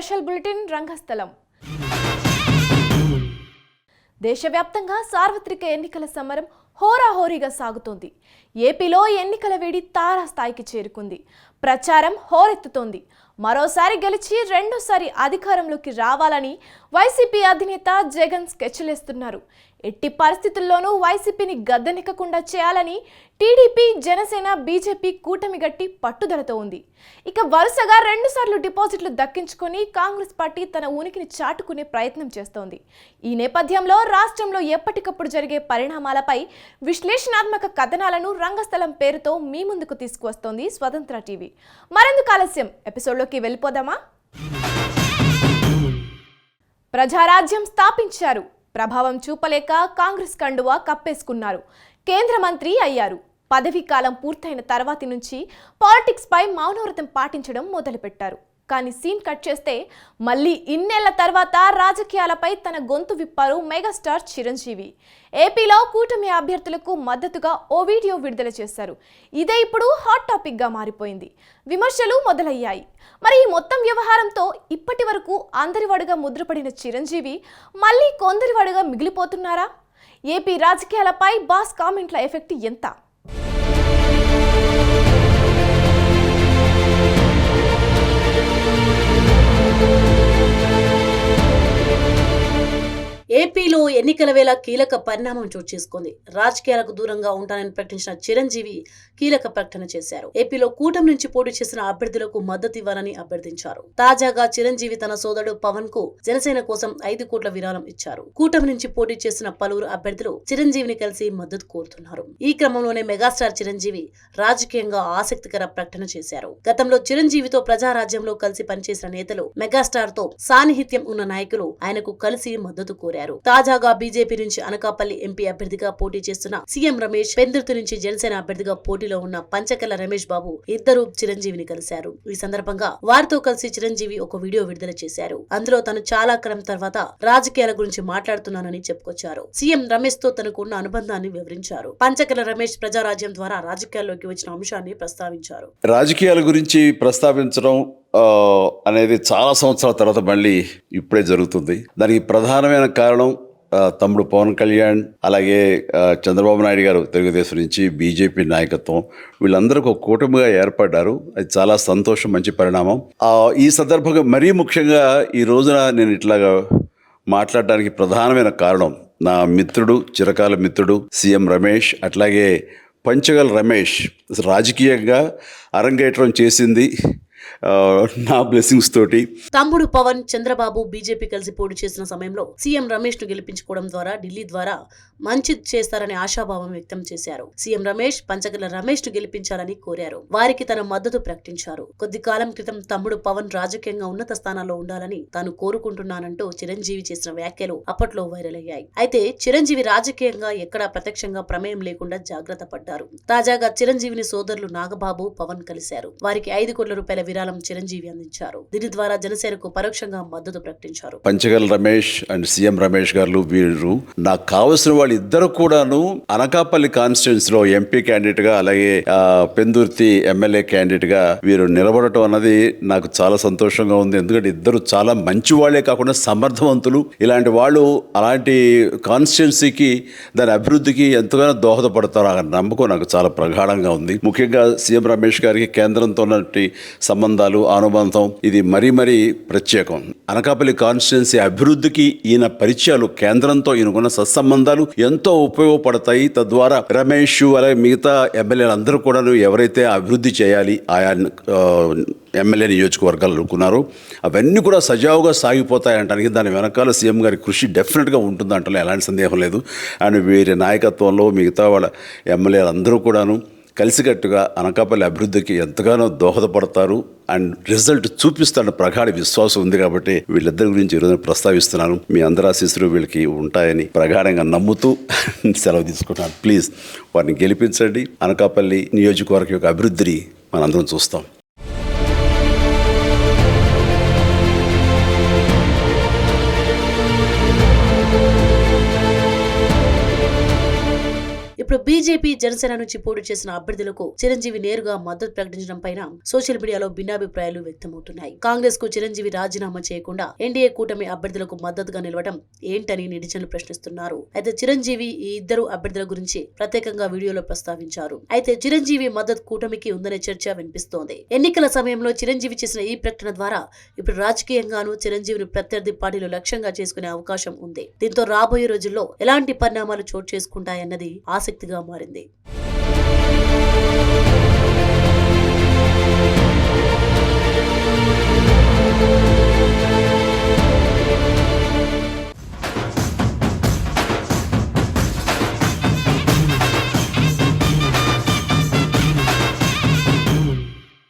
Special bulletin రంగస్థలం. దేశవ్యాప్తంగా సార్వత్రిక ఎన్నికల సమరం హోరాహోరీగా సాగుతోంది. ఏపీలో ఎన్నికల వేడి తారాస్థాయికి చేరుకుంది. ప్రచారం హోరెత్తుతోంది. మరోసారి గెలిచి రెండోసారి అధికారంలోకి రావాలని వైసీపీ అధినేత జగన్ స్కెచ్లేస్తున్నారు. ఎట్టి పరిస్థితుల్లోనూ వైసీపీని గద్దెనెక్కకుండా చేయాలని టీడీపీ జనసేన బీజేపీ కూటమి గట్టి పట్టుదలతో ఉంది. ఇక వరుసగా రెండుసార్లు డిపాజిట్లు దక్కించుకొని కాంగ్రెస్ పార్టీ తన ఉనికిని చాటుకునే ప్రయత్నం చేస్తోంది. ఈ నేపథ్యంలో రాష్ట్రంలో ఎప్పటికప్పుడు జరిగే పరిణామాలపై విశ్లేషణాత్మక కథనాలను రంగస్థలం పేరుతో మీ ముందుకు తీసుకువస్తోంది స్వతంత్ర టీవీ. మరెందుకు ఆలస్యం? ఎపిసోడ్లోకి వెళ్ళిపోదామా? ప్రజారాజ్యం స్థాపించారు. ప్రభావం చూపలేక కాంగ్రెస్ కండువా కప్పేసుకున్నారు. కేంద్ర మంత్రి అయ్యారు. పదవీ కాలం పూర్తయిన తర్వాతి నుంచి పాలిటిక్స్పై మౌనవ్రతం పాటించడం మొదలుపెట్టారు. కానీ సీన్ కట్ చేస్తే మళ్ళీ ఇన్నేళ్ళ తర్వాత రాజకీయాలపై తన గొంతు విప్పారు మెగాస్టార్ చిరంజీవి. ఏపీలో కూటమి అభ్యర్థులకు మద్దతుగా ఓ వీడియో విడుదల చేశారు. ఇదే ఇప్పుడు హాట్ టాపిక్గా మారిపోయింది. విమర్శలు మొదలయ్యాయి. మరి ఈ మొత్తం వ్యవహారంతో ఇప్పటి వరకు అందరివాడుగా ముద్రపడిన చిరంజీవి మళ్ళీ కొందరివాడుగా మిగిలిపోతున్నారా? ఏపీ రాజకీయాలపై బాస్ కామెంట్ల ఎఫెక్ట్ ఎంత? ఎన్నికల వేళ కీలక పరిణామం చోటు చేసుకుంది. రాజకీయాలకు దూరంగా ఉంటానని ప్రకటించిన చిరంజీవి కీలక ప్రకటన చేశారు. ఏపీలో కూటమి నుంచి పోటీ చేసిన అభ్యర్థులకు మద్దతు ఇవ్వాలని అభ్యర్థించారు. తాజాగా చిరంజీవి తన సోదరుడు పవన్కు జనసేన కోసం ఐదు కోట్ల విరాళం ఇచ్చారు. కూటమి నుంచి పోటీ చేసిన పలువురు అభ్యర్థులు చిరంజీవిని కలిసి మద్దతు కోరుతున్నారు. ఈ క్రమంలోనే మెగాస్టార్ చిరంజీవి రాజకీయంగా ఆసక్తికర ప్రకటన చేశారు. గతంలో చిరంజీవితో ప్రజారాజ్యంలో కలిసి పనిచేసిన నేతలు మెగాస్టార్తో సాన్నిహిత్యం ఉన్న నాయకులు ఆయనకు కలిసి మద్దతు కోరారు. తాజాగా బీజేపీ నుంచి అనకాపల్లి ఎంపీ అభ్యర్థిగా పోటీ చేస్తున్న సీఎం రమేష్ పెందుర్తి నుంచి జనసేన అభ్యర్థిగా పోటీలో ఉన్న పంచకల్ల రమేష్ బాబు ఇద్దరు చిరంజీవిని కలిశారు. ఈ సందర్భంగా వారితో కలిసి చిరంజీవి ఒక వీడియో విడుదల చేశారు. అందులో తను చాలా కాలం తర్వాత రాజకీయాల గురించి మాట్లాడుతున్నానని చెప్పుకొచ్చారు. సీఎం రమేష్తో తనకు ఉన్న అనుబంధాన్ని వివరించారు. పంచకల రమేష్ ప్రజారాజ్యం ద్వారా రాజకీయాల్లోకి వచ్చిన అంశాన్ని ప్రస్తావించారు. రాజకీయాల గురించి ప్రస్తావించడం అనేది చాలా సంవత్సరాల తర్వాత మళ్ళీ ఇప్పుడే జరుగుతుంది. దానికి ప్రధానమైన కారణం తమ్ముడు పవన్ కళ్యాణ్ అలాగే చంద్రబాబు నాయుడు గారు తెలుగుదేశం నుంచి బీజేపీ నాయకత్వం వీళ్ళందరూ ఒక కూటమిగా ఏర్పడ్డారు. అది చాలా సంతోషం మంచి పరిణామం. ఈ సందర్భంగా మరీ ముఖ్యంగా ఈ రోజున నేను ఇట్లాగా మాట్లాడడానికి ప్రధానమైన కారణం నా మిత్రుడు చిరకాల మిత్రుడు సీఎం రమేష్ అట్లాగే పంచగల్ రమేష్ రాజకీయంగా అరంగేట్రం చేసింది. Uh, నా బ్లెస్సింగ్స్ తోటి. తమ్ముడు పవన్ చంద్రబాబు బీజేపీ కలిసి పోటీ చేసిన సమయంలో సీఎం రమేష్ను గెలిపించుకోవడం ద్వారా ఢిల్లీ ద్వారా మంచి చేస్తారని ఆశాభావం వ్యక్తం చేశారు. సీఎం రమేష్ పంచగల రమేష్ను గెలిపించాలని కోరారు. వారికి తన మద్దతు ప్రకటించారు. కొద్ది కాలం క్రితం తమ్ముడు పవన్ రాజకీయంగా ఉన్నత స్థానాల్లో ఉండాలని తాను కోరుకుంటున్నానంటూ చిరంజీవి చేసిన వ్యాఖ్యలు అప్పట్లో వైరల్ అయ్యాయి. అయితే చిరంజీవి రాజకీయంగా ఎక్కడా ప్రత్యక్షంగా ప్రమేయం లేకుండా జాగ్రత్త పడ్డారు. తాజాగా చిరంజీవిని సోదరులు నాగబాబు పవన్ కలిశారు. వారికి ఐదు కోట్ల రూపాయల విరాళం చిరంజీవి అందించారు. దీని ద్వారా జనసేనకు పరోక్షంగా మద్దతు ప్రకటించారు. పంచగల్ రమేష్ అండ్ సీఎం రమేష్ గారు వీరు. నాకు కావలసిన వాళ్ళు ఇద్దరు కూడాను అనకాపల్లి కాన్స్టిట్యున్సీ లో ఎంపీ క్యాండిడేట్గా అలాగే పెందుర్తి ఎమ్మెల్యే క్యాండిడేట్గా వీరు నిలబడటం అన్నది నాకు చాలా సంతోషంగా ఉంది. ఎందుకంటే ఇద్దరు చాలా మంచి వాళ్ళే కాకుండా సమర్థవంతులు. ఇలాంటి వాళ్ళు అలాంటి కాన్స్టిట్యున్సీకి దాని అభివృద్ధికి ఎంతగానో దోహదపడతారు నమ్మకం నాకు చాలా ప్రగాఢంగా ఉంది. ముఖ్యంగా సీఎం రమేష్ గారికి కేంద్రంతో ఉన్నటువంటి సంబంధాలు అనుబంధం ఇది మరీ మరీ ప్రత్యేకం. అనకాపల్లి కాన్స్టిట్యున్సీ అభివృద్ధికి ఈయన పరిచయాలు కేంద్రంతో ఈయనకున్న సత్సంబంధాలు ఎంతో ఉపయోగపడతాయి. తద్వారా రమేష్ అలాగే మిగతా ఎమ్మెల్యేలు అందరూ కూడా ఎవరైతే అభివృద్ధి చేయాలి ఆయా ఎమ్మెల్యే నియోజకవర్గాలు అనుకున్నారో అవన్నీ కూడా సజావుగా సాగిపోతాయంటానికి దాని వెనకాల సీఎం గారి కృషి డెఫినెట్గా ఉంటుంది ఎలాంటి సందేహం లేదు. అండ్ వీరి నాయకత్వంలో మిగతా వాళ్ళ ఎమ్మెల్యేలు అందరూ కూడాను కలిసికట్టుగా అనకాపల్లి అభివృద్ధికి ఎంతగానో దోహదపడతారు. అండ్ రిజల్ట్ చూపిస్తాడన్న ప్రగాఢ విశ్వాసం ఉంది కాబట్టి వీళ్ళిద్దరి గురించి ఈరోజు ప్రస్తావిస్తున్నాను. మీ అందరి ఆశీస్సులు వీళ్ళకి ఉంటాయని ప్రగాఢంగా నమ్ముతూ సెలవు తీసుకుంటున్నాను. ప్లీజ్ వారిని గెలిపించండి. అనకాపల్లి నియోజకవర్గం యొక్క అభివృద్ధిని మనందరం చూస్తాం. ఇప్పుడు బీజేపీ జనసేన నుంచి పోటీ చేసిన అభ్యర్థులకు చిరంజీవి నేరుగా మద్దతు ప్రకటించడం పైన సోషల్ మీడియాలో భిన్నాభిప్రాయాలు వ్యక్తమవుతున్నాయి. కాంగ్రెస్కు చిరంజీవి రాజీనామా చేయకుండా ఎన్డీఏ కూటమి అభ్యర్థులకు మద్దతుగా నిలవడం ఏంటని నెటిజన్లు ప్రశ్నిస్తున్నారు. అయితే చిరంజీవి ఈ ఇద్దరు అభ్యర్థుల గురించి ప్రత్యేకంగా వీడియోలో ప్రస్తావించారు. అయితే చిరంజీవి మద్దతు కూటమికి ఉందనే చర్చ వినిపిస్తోంది. ఎన్నికల సమయంలో చిరంజీవి చేసిన ఈ ప్రకటన ద్వారా ఇప్పుడు రాజకీయంగానూ చిరంజీవిని ప్రత్యర్థి పార్టీలు లక్ష్యంగా చేసుకునే అవకాశం ఉంది. దీంతో రాబోయే రోజుల్లో ఎలాంటి పరిణామాలు చోటు చేసుకుంటాయన్నది ఆసక్తి ఎత్తుగా మారింది.